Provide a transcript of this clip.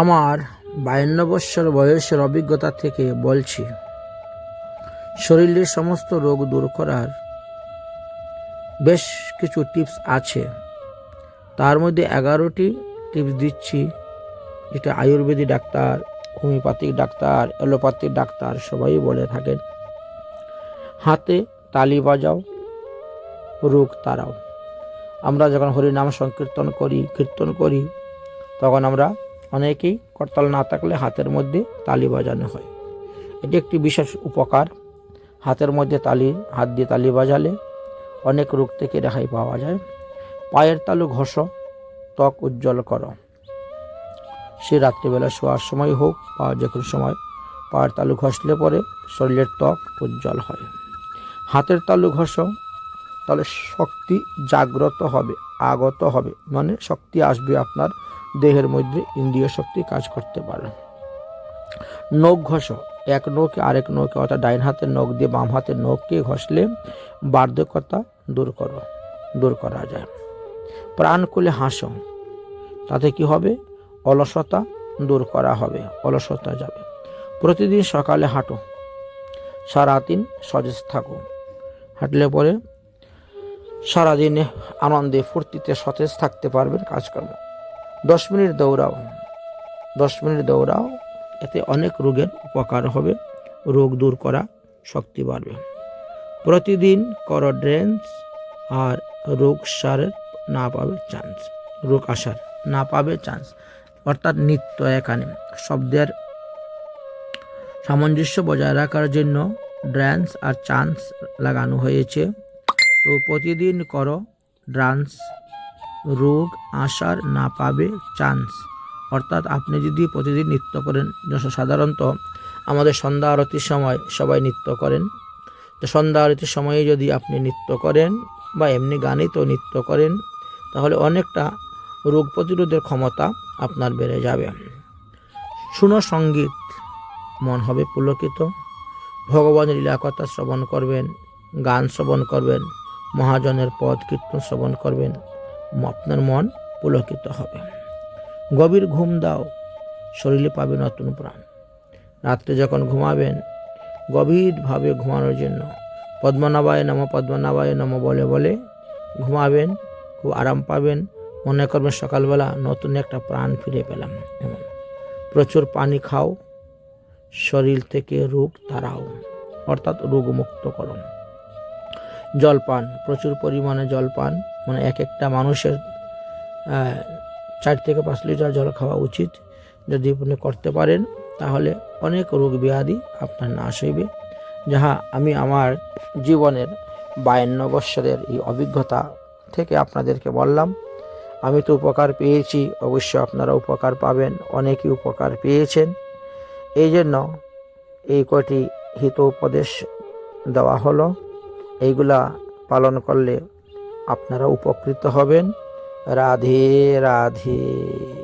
আমার বায়ান্ন বৎসর বয়সের অভিজ্ঞতা থেকে বলছি, শরীরের সমস্ত রোগ দূর করার বেশ কিছু টিপস আছে। তার মধ্যে এগারোটি টিপস দিচ্ছি। যেটা ayurvedic doctor, homeopathic doctor, allopathic doctor সবাই বলে থাকেন। হাতে তালি বাজাও, রোগ তারাও আমরা যখন হরিনাম সংকীর্তন করি, কীর্তন করি, তখন আমরা অনেকেই করতাল না থাকলে হাতের মধ্যে তালি বাজানো হয়। এটি একটি বিশেষ উপকার। হাতের মধ্যে তালি, হাত দিয়ে তালি বাজালে অনেক রোগ থেকে রেহাই পাওয়া যায়। পায়ের তালু ঘষ, ত্বক উজ্জ্বল করো। সে রাত্রিবেলা শোয়ার সময় হোক বা যে কোনো সময় পায়ের তালু ঘষলে পরে শরীরের ত্বক উজ্জ্বল হয়। হাতের তালু ঘষ, তাহলে শক্তি জাগ্রত হবে, আগত হবে। মানে শক্তি আসবে আপনার দেহের মধ্যে ইন্দ্রিয় শক্তি কাজ করতে পারে। নখ ঘষ। এক নখে আরেক নখে, অর্থাৎ ডাইন হাতের নখ দিয়ে বাম হাতের নখকে ঘষলে বার্ধক্যতা দূর করো, দূর করা যায়। প্রাণ খুলে হাসো। তাতে কি হবে? অলসতা দূর করা হবে, অলসতা যাবে। প্রতিদিন সকালে হাঁটো। সারাদিন সজেজ থাকো। হাঁটলে পরে সারাদিনে আনন্দে, ফুর্তিতে সতেজ থাকতে পারবেন কাজকর্ম। দশ মিনিট দৌড়াও। দশ মিনিট দৌড়াও, এতে অনেক রোগের উপকার হবে। রোগ দূর করা শক্তি বাড়বে। প্রতিদিন করো ড্রেন্স আর রোগ সারের না পাবে চান্স রোগ আসার না পাবে চান্স অর্থাৎ নিত্য এখানে শব্দের সামঞ্জস্য বজায় রাখার জন্য ড্রান্স আর চান্স লাগানো হয়েছে। তো প্রতিদিন করো ড্রান্স রোগ, আসার না পাবে চান্স অর্থাৎ আপনি যদি প্রতিদিন নৃত্য করেন সাধারণত আমাদের সন্ধ্যা আরতির সময় সবাই নৃত্য করেন। তো সন্ধ্যা আরতির সময়ে যদি আপনি নৃত্য করেন বা এমনি গানেই তো নৃত্য করেন, তাহলে অনেকটা রোগ প্রতিরোধের ক্ষমতা আপনার বেড়ে যাবে। শুনো সংগীত, মন হবে পুলকিত। ভগবানের লীলাকথা শ্রবণ করবেন, গান শ্রবণ করবেন, মহাজনের পদ কীর্তন শ্রবণ করবেন। আপনার মন পুলকিত হবে। গভীর ঘুম দাও, শরীরে পাবে নতুন প্রাণ। রাত্রে যখন ঘুমাবেন, গভীরভাবে ঘুমানোর জন্য পদ্মনাবায় নম পদ্মনাবায় নম বলে বলে ঘুমাবেন, খুব আরাম পাবেন। মনে করবেন সকালবেলা নতুন একটা প্রাণ ফিরে পেলাম। এমন। প্রচুর পানি খাও, শরীর থেকে রোগ তাড়াও, অর্থাৎ রোগমুক্ত করো। জলপান প্রচুর পরিমাণে জলপান মানে এক একটা মানুষের চার থেকে পাঁচ লিটার জল খাওয়া উচিত। যদি আপনি করতে পারেন, তাহলে অনেক রোগ ব্যাধি আপনার নাশ হইবে। যাহা আমি আমার জীবনের বায়ান্ন বৎসরের এই অভিজ্ঞতা থেকে আপনাদেরকে বললাম। আমি তো উপকার পেয়েছি অবশ্যই আপনারা উপকার পাবেন, অনেকেই উপকার পেয়েছেন। এই জন্য এই কটি হিত উপদেশ দেওয়া হলো। এইগুলা পালন করলে আপনারা উপকৃত হবেন। রাধে রাধে।